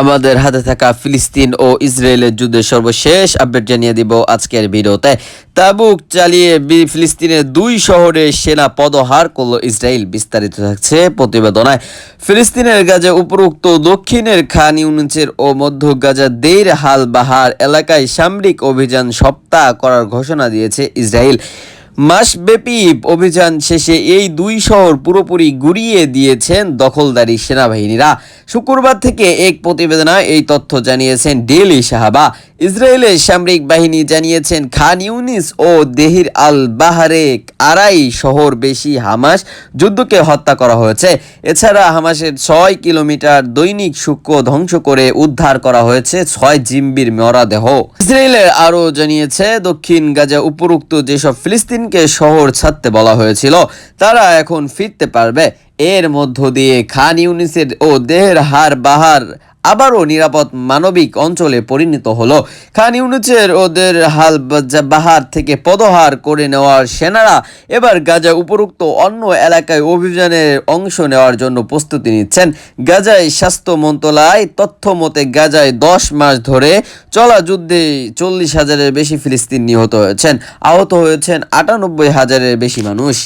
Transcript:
আমাদের হাতে থাকা ফিলিস্তিন ও ইসরায়েলের যুদ্ধের সর্বশেষ আপডেট জানিয়ে দিব আজকের ভিডিওতে। তাবুক চালিয়ে ফিলিস্তিনের দুই শহরে সেনা পদহার করল ইসরায়েল, বিস্তারিত থাকছে প্রতিবেদনায়। ফিলিস্তিনের গাজা উপরোক্ত দক্ষিণের খান ইউনিচের ও মধ্য গাজা দেইর হাল বাহার এলাকায় সামরিক অভিযান সপ্তাহ করার ঘোষণা দিয়েছে ইসরায়েল। মাসব্যাপী অভিযান শেষে এই দুই শহর পুরোপুরি গুড়িয়ে দিয়েছেন দখলদারি সেনাবাহিনীরা। শুক্রবার থেকে এক প্রতিবেদনায় এই তথ্য জানিয়েছেন ডেলি সাহাবা। ইসরায়েলের সামরিক বাহিনী জানিয়েছেন, খান ইউনিস ও দেহির আল বাহারে আড়াই শহর বেশি হামাস যুদ্ধকে হত্যা করা হয়েছে। এছাড়া হামাসের ছয় কিলোমিটার দৈনিক শুক্র ধ্বংস করে উদ্ধার করা হয়েছে ছয় জিম্বির মরাদেহ। ইসরায়েলের আরও জানিয়েছে, দক্ষিণ গাজা উপরোক্ত যেসব ফিলিস্তিনকে শহর ছাড়তে বলা হয়েছিল, তারা এখন ফিরতে পারবে। এর মধ্য দিয়ে খান ইউনিসের ও দেহের হার বাহার আবারও নিরাপদ মানবিক অঞ্চলে পরিণত হলো। খান ইউনুচের ওদের হাল বাহার থেকে পদহার করে নেওয়ার সেনারা এবার গাজা উপরোক্ত অন্য এলাকায় অভিযানের অংশ নেওয়ার জন্য প্রস্তুতি নিচ্ছেন। গাজায় স্বাস্থ্য মন্ত্রণালয় তথ্য মতে গাজায় দশ মাস ধরে চলা যুদ্ধে চল্লিশ হাজারের বেশি ফিলিস্তিন নিহত হয়েছেন। আহত হয়েছেন আটানব্বই হাজারের বেশি মানুষ।